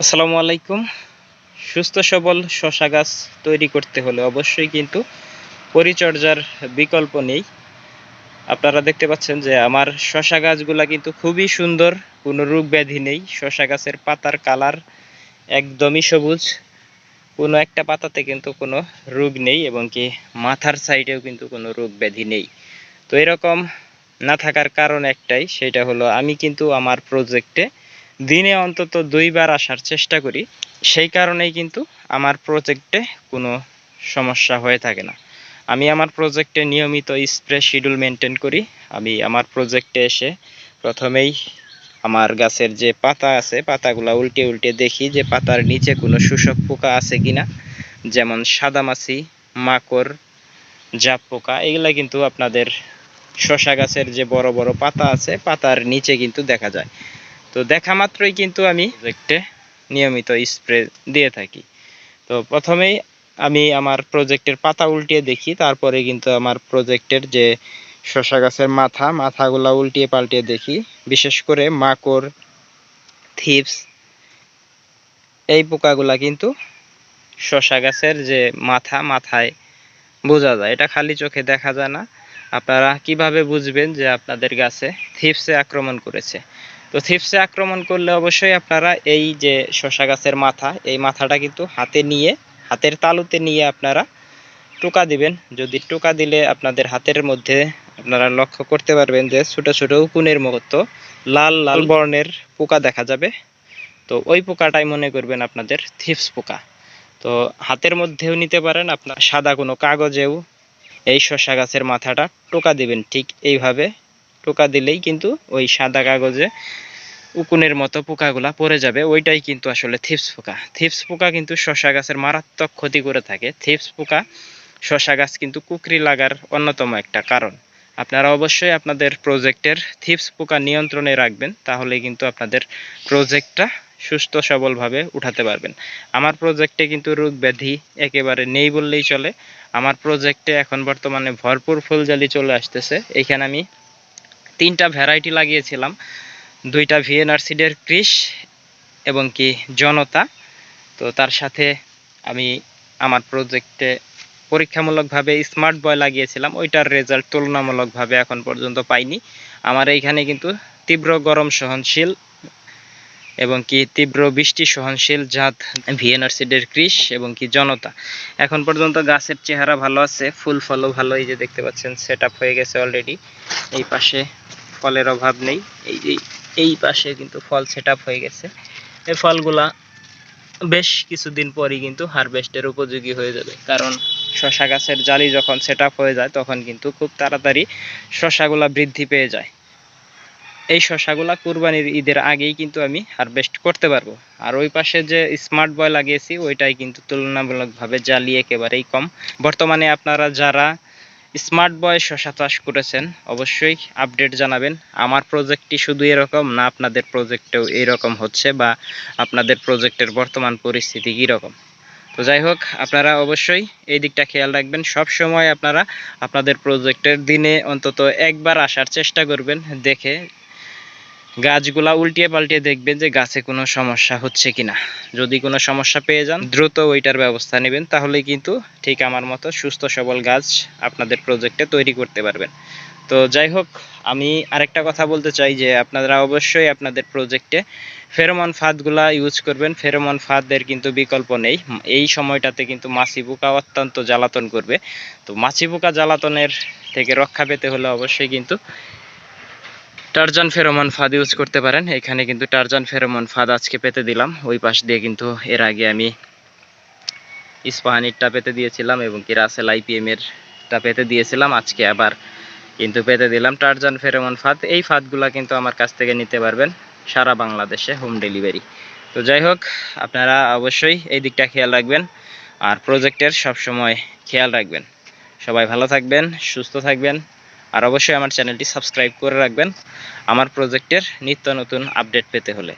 আসসালামু আলাইকুম। সুস্থ, সবল শশা গাছ তৈরি করতে হলে অবশ্যই কিন্তু পরিচর্যার বিকল্প নেই। আপনারা দেখতে পাচ্ছেন যে আমার শশা গাছগুলা কিন্তু খুবই সুন্দর, কোনো রোগ ব্যাধি নেই। শশা গাছের পাতার কালার একদমই সবুজ। কোনো একটা পাতাতে কিন্তু কোনো রোগ নেই এবং কি মাথার সাইডেও কিন্তু কোনো রোগ ব্যাধি নেই। তো এরকম না থাকার কারণ একটাই, সেটা হলো আমি কিন্তু আমার প্রজেক্টে দিনে অন্তত দুইবার আসার চেষ্টা করি। সেই কারণেই কিন্তু আমার প্রজেক্টে কোনো সমস্যা হয়ে থাকে না। আমি আমার প্রজেক্টে নিয়মিত স্প্রে শিডিউল মেনটেন করি। আমি আমার প্রজেক্টে এসে প্রথমেই আমার গাছের যে পাতা আছে, পাতাগুলা উল্টে উল্টে দেখি যে পাতার নিচে কোনো শোষক পোকা আছে কিনা। যেমন সাদামাছি, মাকড়, জাপ পোকা, এগুলা কিন্তু আপনাদের শশা গাছের যে বড় বড় পাতা আছে, পাতার নিচে কিন্তু দেখা যায়। তো দেখা মাত্রই কিন্তু আমি প্রজেক্টে নিয়মিত স্প্রে দিয়ে থাকি। তো প্রথমেই আমি আমার প্রজেক্টের পাতা উল্টিয়ে দেখি, তারপরে কিন্তু আমার প্রজেক্টের যে শশা গাছের মাথা, মাথাগুলা উল্টিয়ে পাল্টিয়ে দেখি। বিশেষ করে মাকড়, থিপস, এই পোকাগুলা কিন্তু শশা গাছের যে মাথা, মাথায় বোঝা যায়। এটা খালি চোখে দেখা যায় না। আপনারা কীভাবে বুঝবেন যে আপনাদের গাছে থিপসে আক্রমণ করেছে? তো থিপসে আক্রমণ করলে অবশ্যই আপনারা এই যে শশা গাছের মাথা এই মাথাটা কিন্তু হাতে নিয়ে হাতের তালুতে নিয়ে আপনারা টোকা দিবেন। যদি টোকা দিলে আপনাদের হাতের মধ্যে আপনারা লক্ষ্য করতে পারবেন যে ছোট ছোট উকুনের মতো লাল লাল বর্ণের পোকা দেখা যাবে। তো ওই পোকাটাই মনে করবেন আপনাদের থিপস পোকা। তো হাতের মধ্যেও নিতে পারেন আপনার সাদা কোনো কাগজেও এই শশা গাছের মাথাটা টোকা দিবেন। ঠিক এইভাবে টোকা দিলেই কিন্তু ওই সাদা কাগজে উকুনের মতো পোকাগুলা পড়ে যাবে। ওইটাই কিন্তু আসলে থিপস পোকা। থিপস পোকা কিন্তু শশা গাছের মারাত্মক ক্ষতি করে থাকে। থিপস পোকা শশা গাছ কিন্তু কুকরি লাগার অন্যতম একটা কারণ। আপনারা অবশ্যই আপনাদের প্রজেক্টের থিপস পোকা নিয়ন্ত্রণে রাখবেন তাহলে কিন্তু আপনাদের প্রজেক্টটা সুস্থ সবলভাবে উঠাতে পারবেন। আমার প্রজেক্টে কিন্তু রোগ ব্যাধি একেবারে নেই বললেই চলে। আমার প্রজেক্টে এখন বর্তমানে ভরপুর ফুলজালি চলে আসতেছে। এইখানে আমি তিনটা ভ্যারাইটি লাগিয়েছিলাম। দুইটা ভিএনআর সিডের এবং কি জনতা। তো তার সাথে আমি আমার প্রজেক্টে পরীক্ষামূলকভাবে স্মার্ট বয় লাগিয়েছিলাম। ওইটার রেজাল্ট তুলনামূলকভাবে এখন পর্যন্ত পাইনি। আমার এইখানে কিন্তু তীব্র গরম সহনশীল এবং কি তীব্র বৃষ্টি সহনশীল জাত ভিএনআর সিডের ক্রিস এবং কি জনতা। এখন পর্যন্ত গাছের চেহারা ভালো আছে, ফুল ফলও ভালো, এই যে দেখতে পাচ্ছেন সেট হয়ে গেছে অলরেডি এই পাশে ফলের অভাব নেই, এই যে, এই পাশে কিন্তু ফল সেট হয়ে গেছে। এই ফলগুলা বেশ কিছুদিন পরই কিন্তু হারভেস্টের উপযোগী হয়ে যাবে, কারণ শশা গাছের জালি যখন সেট হয়ে যায়, তখন কিন্তু খুব তাড়াতাড়ি শশাগুলা বৃদ্ধি পেয়ে যায়। এই শশাগুলা কুরবানির ঈদের আগেই কিন্তু আমি হারভেস্ট করতে পারব। আর ওই পাশে যে স্মার্ট বয় লাগিয়েছি, ওইটাই কিন্তু তুলনামূলকভাবে জালি একেবারেই কম। বর্তমানে আপনারা যারা স্মার্ট বয় শশা চাষ করেছেন, অবশ্যই আপডেট জানাবেন। আমার প্রজেক্টটি শুধু এরকম না, আপনাদের প্রজেক্টেও এরকম হচ্ছে বা আপনাদের প্রজেক্টের বর্তমান পরিস্থিতি কীরকম। তো যাই হোক, আপনারা অবশ্যই এই দিকটা খেয়াল রাখবেন। সব সময় আপনারা আপনাদের প্রজেক্টের দিনে অন্তত একবার আসার চেষ্টা করবেন, দেখে গাছগুলা উল্টিয়ে পাল্টিয়ে দেখবেন যে গাছে কোনো সমস্যা হচ্ছে কিনা। যদি কোনো সমস্যা পেয়ে যান, দ্রুত ওইটার ব্যবস্থা নেবেন, তাহলে কিন্তু ঠিক আমার মতো সুস্থ সবল গাছ আপনাদের প্রজেক্টে তৈরি করতে পারবেন। তো যাই হোক, আমি আরেকটা কথা বলতে চাই যে আপনারা অবশ্যই আপনাদের প্রজেক্টে ফেরোমন ফাঁদগুলা ইউজ করবেন। ফেরোমন ফাঁদের কিন্তু বিকল্প নেই। এই সময়টাতে কিন্তু মাছি পোকা অত্যন্ত জ্বালাতন করবে। তো মাছি পোকা জ্বালাতনের থেকে রক্ষা পেতে হলে অবশ্যই কিন্তু টারজান ফেরোমন ফাঁদ ইউজ করতে পারেন। এখানে কিন্তু টারজান ফেরোমন ফাঁদ আজকে পেতে দিলাম। ওই পাশ দিয়ে কিন্তু এর আগে আমি ইস্পাহানিরটা পেতে দিয়েছিলাম এবং কি রাসেল আইপিএম এরটা পেতে দিয়েছিলাম। আজকে আবার কিন্তু পেতে দিলাম টারজান ফেরোমন ফাঁদ। এই ফাঁদগুলা কিন্তু আমার কাছ থেকে নিতে পারবেন সারা বাংলাদেশে হোম ডেলিভারি। তো যাই হোক, আপনারা অবশ্যই এই দিকটা খেয়াল রাখবেন আর প্রজেক্টের সবসময় খেয়াল রাখবেন। সবাই ভালো থাকবেন, সুস্থ থাকবেন। আর অবশ্যই আমার চ্যানেলটি সাবস্ক্রাইব করে রাখবেন আমার প্রজেক্টের নিত্য নতুন আপডেট পেতে হলে।